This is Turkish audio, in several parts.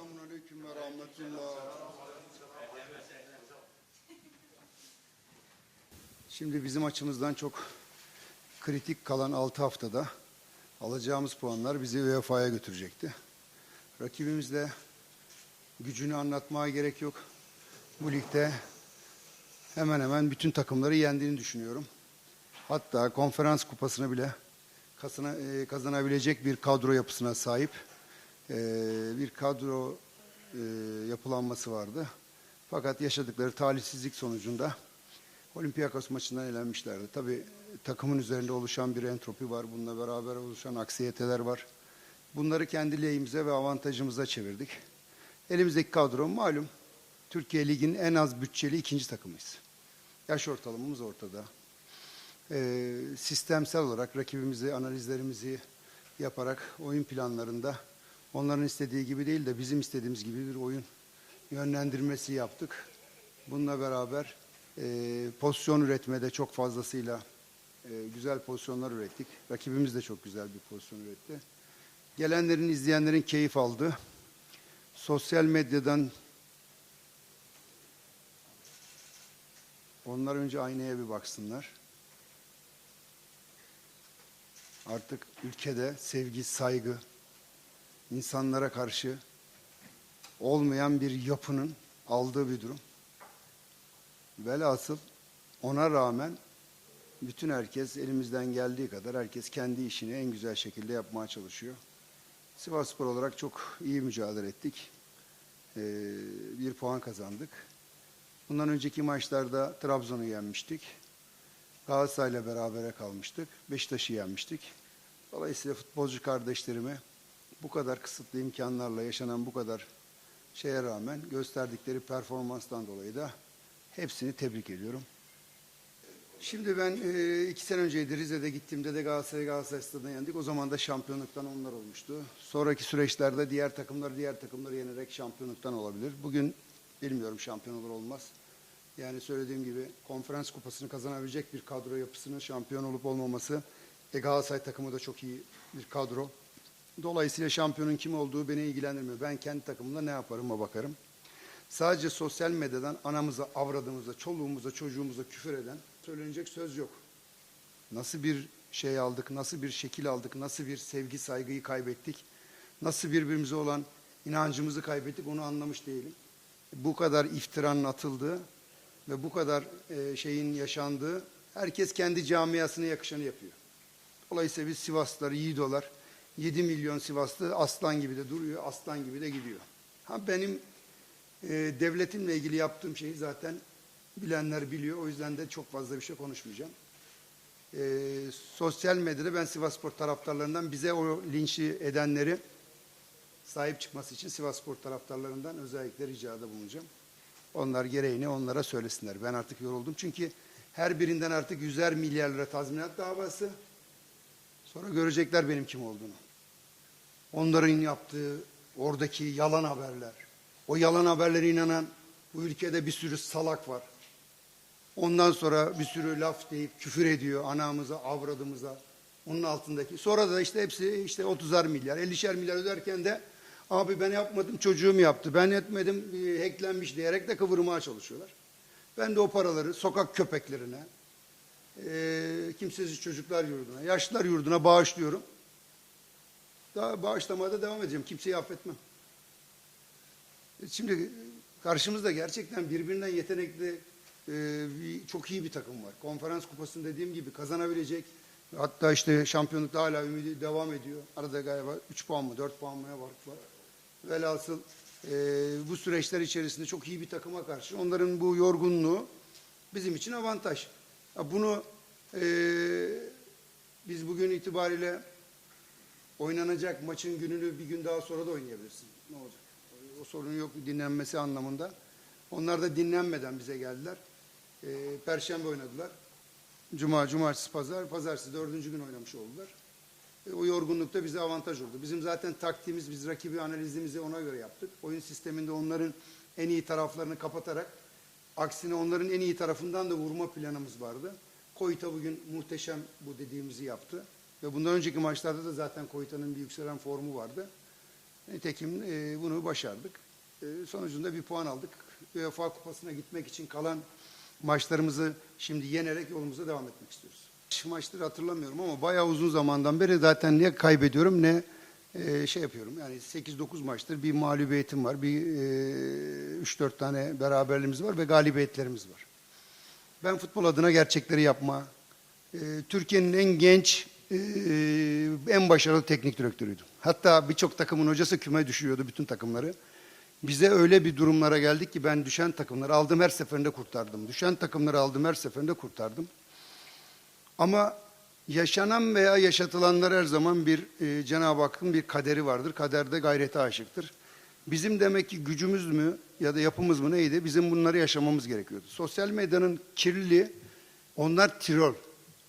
Selamun aleyküm ve rahmetullah. Şimdi bizim açımızdan çok kritik kalan 6 haftada alacağımız puanlar bizi UEFA'ya götürecekti. Rakibimizle gücünü anlatmaya gerek yok. Bu ligde hemen hemen bütün takımları yendiğini düşünüyorum. Hatta konferans kupasını bile e, kazanabilecek bir kadro yapısına sahip e, bir kadro e, yapılanması vardı. Fakat yaşadıkları talihsizlik sonucunda Olympiakos maçından elenmişlerdi. Tabii takımın üzerinde oluşan bir entropi var. Bununla beraber oluşan aksiyeteler var. Bunları kendi lehimize ve avantajımıza çevirdik. Elimizdeki kadro malum. Türkiye Ligi'nin en az bütçeli ikinci takımıyız. Yaş ortalamamız ortada. Ee, sistemsel olarak rakibimizi, analizlerimizi yaparak oyun planlarında onların istediği gibi değil de bizim istediğimiz gibi bir oyun yönlendirmesi yaptık. Bununla beraber e, pozisyon üretmede çok fazlasıyla e, güzel pozisyonlar ürettik. Rakibimiz de çok güzel bir pozisyon üretti. Gelenlerin, izleyenlerin keyif aldı. Sosyal medyadan onlar önce aynaya bir baksınlar. Artık ülkede sevgi, saygı, insanlara karşı olmayan bir yapının aldığı bir durum. Velhasıl ona rağmen bütün herkes elimizden geldiği kadar herkes kendi işini en güzel şekilde yapmaya çalışıyor. Sivasspor olarak çok iyi mücadele ettik. Ee, bir puan kazandık. Bundan önceki maçlarda Trabzon'u yenmiştik. Galatasaray'la berabere kalmıştık. Beşiktaş'ı yenmiştik. Dolayısıyla futbolcu kardeşlerime bu kadar kısıtlı imkanlarla yaşanan bu kadar şeye rağmen gösterdikleri performanstan dolayı da hepsini tebrik ediyorum. Şimdi ben e, iki sene önceydi Rize'de gittiğimde de Galatasaray Galatasaray Stadı'na yendik. O zaman da şampiyonluktan onlar olmuştu. Sonraki süreçlerde diğer takımlar diğer takımları yenerek şampiyonluktan olabilir. Bugün bilmiyorum şampiyon olur olmaz. Yani söylediğim gibi konferans kupasını kazanabilecek bir kadro yapısının şampiyon olup olmaması. E Galatasaray takımı da çok iyi bir kadro. Dolayısıyla şampiyonun kim olduğu beni ilgilendirmiyor. Ben kendi takımımda ne yaparıma bakarım. Sadece sosyal medyadan anamıza, avradımıza, çoluğumuza, çocuğumuza küfür eden söylenecek söz yok. Nasıl bir şey aldık, nasıl bir şekil aldık, nasıl bir sevgi, saygıyı kaybettik, nasıl birbirimize olan inancımızı kaybettik onu anlamış değilim. Bu kadar iftiranın atıldığı ve bu kadar e, şeyin yaşandığı herkes kendi camiasına yakışanı yapıyor. Dolayısıyla biz Sivaslılar, Yiğidolar, 7 milyon Sivaslı aslan gibi de duruyor, aslan gibi de gidiyor. Ha benim e, devletimle ilgili yaptığım şeyi zaten bilenler biliyor. O yüzden de çok fazla bir şey konuşmayacağım. E, sosyal medyada ben Sivasspor taraftarlarından bize o linçi edenleri sahip çıkması için Sivasspor taraftarlarından özellikle ricada bulunacağım. Onlar gereğini onlara söylesinler. Ben artık yoruldum. Çünkü her birinden artık yüzer milyar lira tazminat davası. Sonra görecekler benim kim olduğunu. Onların yaptığı oradaki yalan haberler. O yalan haberlere inanan bu ülkede bir sürü salak var. Ondan sonra bir sürü laf deyip küfür ediyor anamıza, avradımıza. Onun altındaki. Sonra da işte hepsi işte 30'ar milyar, 50'şer milyar öderken de abi ben yapmadım çocuğum yaptı. Ben etmedim e, hacklenmiş diyerek de kıvırmaya çalışıyorlar. Ben de o paraları sokak köpeklerine, e, kimsesiz çocuklar yurduna, yaşlılar yurduna bağışlıyorum. Daha bağışlamaya da devam edeceğim. Kimseyi affetmem. E, Şimdi karşımızda gerçekten birbirinden yetenekli e, çok iyi bir takım var. Konferans kupasını dediğim gibi kazanabilecek. Hatta işte şampiyonlukta hala ümidi devam ediyor. Arada galiba 3 puan mı 4 puan mı ne fark var. Velhasıl e, bu süreçler içerisinde çok iyi bir takıma karşı onların bu yorgunluğu bizim için avantaj. Bunu biz bugün itibariyle oynanacak maçın gününü bir gün daha sonra da oynayabilirsin. Ne olacak? O sorun yok dinlenmesi anlamında. Onlar da dinlenmeden bize geldiler. E, Perşembe oynadılar. Cuma, cumartesi, pazar, pazartesi dördüncü gün oynamış oldular. E, o yorgunlukta bize avantaj oldu. Bizim zaten taktiğimiz, biz rakibi analizimizi ona göre yaptık. Oyun sisteminde onların en iyi taraflarını kapatarak, aksine onların en iyi tarafından da vurma planımız vardı. Koyta bugün muhteşem bu dediğimizi yaptı. Ve bundan önceki maçlarda da zaten Koyta'nın bir yükselen formu vardı. Nitekim e, bunu başardık. E, sonucunda bir puan aldık. UEFA Kupası'na gitmek için kalan maçlarımızı şimdi yenerek yolumuza devam etmek istiyoruz. Maçları hatırlamıyorum ama bayağı uzun zamandan beri zaten ne kaybediyorum ne e, şey yapıyorum. Yani 8-9 maçtır bir mağlubiyetim var. Bir e, 3-4 tane beraberliğimiz var ve galibiyetlerimiz var. Ben futbol adına gerçekleri yapma, e, Türkiye'nin en genç, e, en başarılı teknik direktörüydüm. Hatta birçok takımın hocası küme düşüyordu bütün takımları. Bize öyle bir durumlara geldik ki ben düşen takımları aldım her seferinde kurtardım. Düşen takımları aldım her seferinde kurtardım. Ama yaşanan veya yaşatılanlar her zaman bir e, Cenab-ı Hakk'ın bir kaderi vardır. Kaderde gayrete aşıktır. Bizim demek ki gücümüz mü ya da yapımız mı neydi? Bizim bunları yaşamamız gerekiyordu. Sosyal medyanın kirliliği, onlar tirol.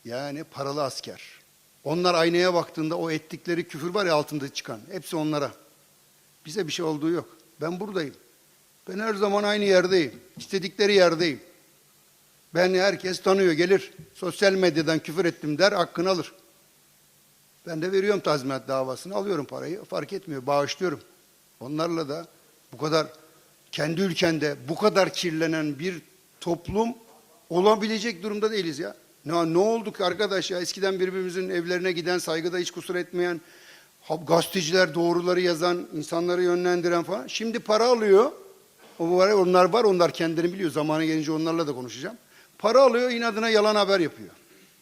Yani paralı asker. Onlar aynaya baktığında o ettikleri küfür var ya altında çıkan. Hepsi onlara. Bize bir şey olduğu yok. Ben buradayım. Ben her zaman aynı yerdeyim. İstedikleri yerdeyim. Beni herkes tanıyor, gelir. Sosyal medyadan küfür ettim der, hakkını alır. Ben de veriyorum tazminat davasını, alıyorum parayı. Fark etmiyor, bağışlıyorum. Onlarla da bu kadar kendi ülkende bu kadar kirlenen bir toplum olabilecek durumda değiliz ya. Ne, ne olduk arkadaş ya eskiden birbirimizin evlerine giden saygıda hiç kusur etmeyen gazeteciler doğruları yazan insanları yönlendiren falan. Şimdi para alıyor. O var, onlar var onlar kendilerini biliyor. Zamanı gelince onlarla da konuşacağım. Para alıyor inadına yalan haber yapıyor.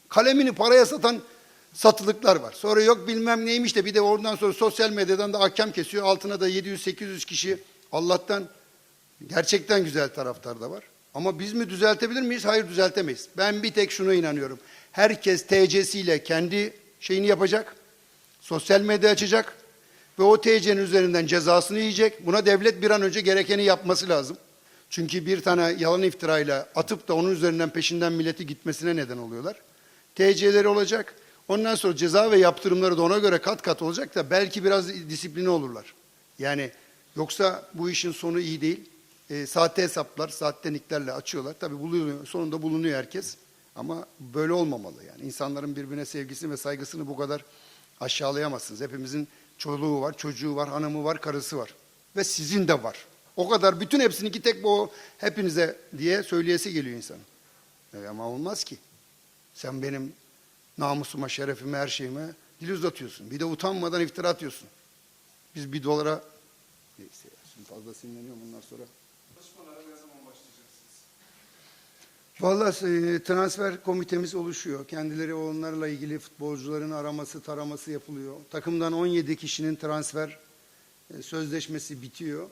Kalemini paraya satan satılıklar var. Sonra yok bilmem neymiş de bir de oradan sonra sosyal medyadan da hakem kesiyor. Altına da 700-800 kişi Allah'tan gerçekten güzel taraftar da var. Ama biz mi düzeltebilir miyiz? Hayır düzeltemeyiz. Ben bir tek şuna inanıyorum. Herkes TC'siyle kendi şeyini yapacak. Sosyal medya açacak. Ve o TC'nin üzerinden cezasını yiyecek. Buna devlet bir an önce gerekeni yapması lazım. Çünkü bir tane yalan iftirayla atıp da onun üzerinden peşinden milleti gitmesine neden oluyorlar. TC'leri olacak. Ondan sonra ceza ve yaptırımları da ona göre kat kat olacak da belki biraz disipline olurlar. Yani yoksa bu işin sonu iyi değil. E, sahte hesaplar, sahteliklerle açıyorlar. Tabii bulunuyor, sonunda bulunuyor herkes. Ama böyle olmamalı yani. İnsanların birbirine sevgisini ve saygısını bu kadar aşağılayamazsınız. Hepimizin çoluğu var, çocuğu var, hanımı var, karısı var. Ve sizin de var. O kadar bütün hepsininki tek bu hepinize diye söyleyesi geliyor insanın. E, ama olmaz ki. Sen benim namusuma, şerefime, her şeyime dil uzatıyorsun. Bir de utanmadan iftira atıyorsun. Biz bir dolara neyse ya, şimdi fazla sinirleniyorum bundan sonra. Çalışmalara ne zaman başlayacaksınız? Vallahi e, transfer komitemiz oluşuyor. Kendileri onlarla ilgili futbolcuların araması, taraması yapılıyor. Takımdan 17 kişinin transfer e, sözleşmesi bitiyor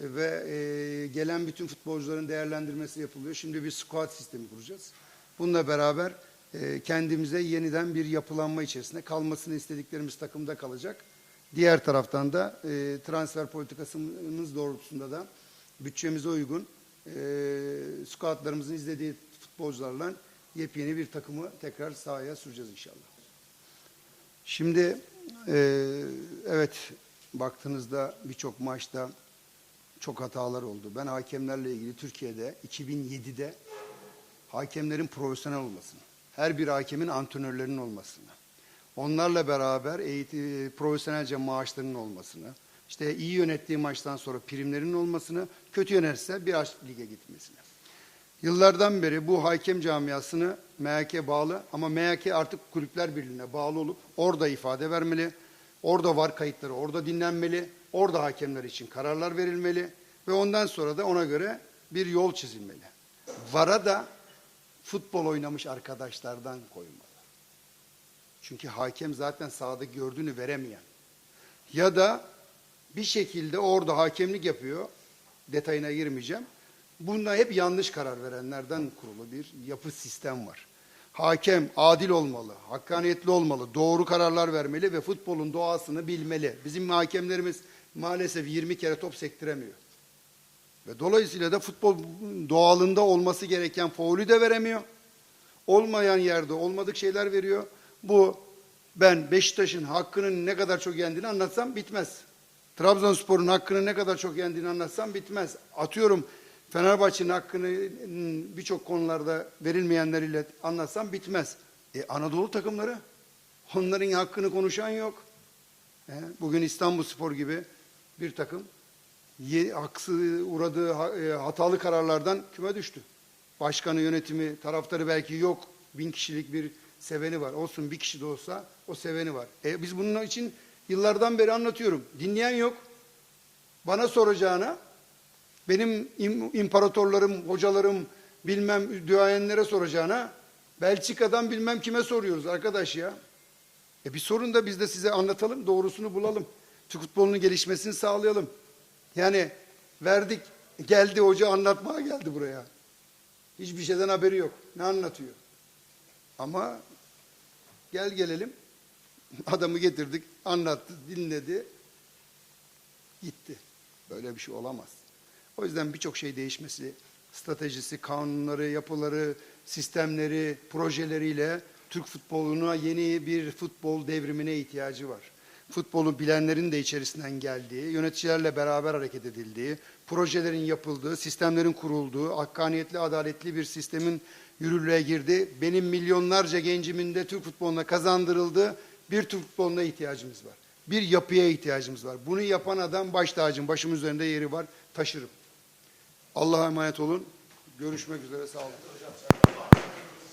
E, ve e, gelen bütün futbolcuların değerlendirmesi yapılıyor. Şimdi bir squad sistemi kuracağız. Bununla beraber e, kendimize yeniden bir yapılanma içerisinde kalmasını istediklerimiz takımda kalacak. Diğer taraftan da e, transfer politikasımız doğrultusunda da bütçemize uygun e, scoutlarımızın izlediği futbolcularla yepyeni bir takımı tekrar sahaya süreceğiz inşallah. Şimdi e, evet baktığınızda birçok maçta çok hatalar oldu. Ben hakemlerle ilgili Türkiye'de 2007'de hakemlerin profesyonel olmasını, her bir hakemin antrenörlerinin olmasını, onlarla beraber eğitim, profesyonelce maaşlarının olmasını, işte iyi yönettiği maçtan sonra primlerinin olmasını, kötü yönetse bir aşk lige gitmesini. Yıllardan beri bu hakem camiasını MHK bağlı ama MHK artık kulüpler birliğine bağlı olup orada ifade vermeli, orada var kayıtları orada dinlenmeli, orada hakemler için kararlar verilmeli ve ondan sonra da ona göre bir yol çizilmeli. VAR'a da futbol oynamış arkadaşlardan koymalı. Çünkü hakem zaten sahada gördüğünü veremeyen. Ya da bir şekilde orada hakemlik yapıyor. Detayına girmeyeceğim. Bunda hep yanlış karar verenlerden kurulu bir yapı sistem var. Hakem adil olmalı, hakkaniyetli olmalı, doğru kararlar vermeli ve futbolun doğasını bilmeli. Bizim hakemlerimiz maalesef 20 kere top sektiremiyor. Ve dolayısıyla da futbol doğalında olması gereken faulü de veremiyor. Olmayan yerde olmadık şeyler veriyor. Bu ben Beşiktaş'ın hakkının ne kadar çok yendiğini anlatsam bitmez. Trabzonspor'un hakkını ne kadar çok yendiğini anlatsam bitmez. Atıyorum Fenerbahçe'nin hakkını ıı, birçok konularda verilmeyenleriyle anlatsam bitmez. E, Anadolu takımları onların hakkını konuşan yok. E, bugün İstanbul Spor gibi bir takım haksız uğradığı e, hatalı kararlardan küme düştü. Başkanı, yönetimi, taraftarı belki yok. Bin kişilik bir seveni var. Olsun bir kişi de olsa o seveni var. E, biz bunun için yıllardan beri anlatıyorum. Dinleyen yok. Bana soracağına benim im- imparatorlarım, hocalarım, bilmem duayenlere soracağına Belçika'dan bilmem kime soruyoruz arkadaş ya. E bir sorun da biz de size anlatalım, doğrusunu bulalım. Türk futbolunun gelişmesini sağlayalım. Yani verdik, geldi hoca anlatmaya geldi buraya. Hiçbir şeyden haberi yok. Ne anlatıyor? Ama gel gelelim. Adamı getirdik, anlattı, dinledi. Gitti. Böyle bir şey olamaz. O yüzden birçok şey değişmesi, stratejisi, kanunları, yapıları, sistemleri, projeleriyle Türk futboluna yeni bir futbol devrimine ihtiyacı var. Futbolu bilenlerin de içerisinden geldiği, yöneticilerle beraber hareket edildiği, projelerin yapıldığı, sistemlerin kurulduğu, hakkaniyetli, adaletli bir sistemin yürürlüğe girdi. Benim milyonlarca gencimin de Türk futboluna kazandırıldığı bir Türk futboluna ihtiyacımız var. Bir yapıya ihtiyacımız var. Bunu yapan adam baş tacım, başım üzerinde yeri var, taşırım. Allah'a emanet olun. Görüşmek üzere, sağ olun.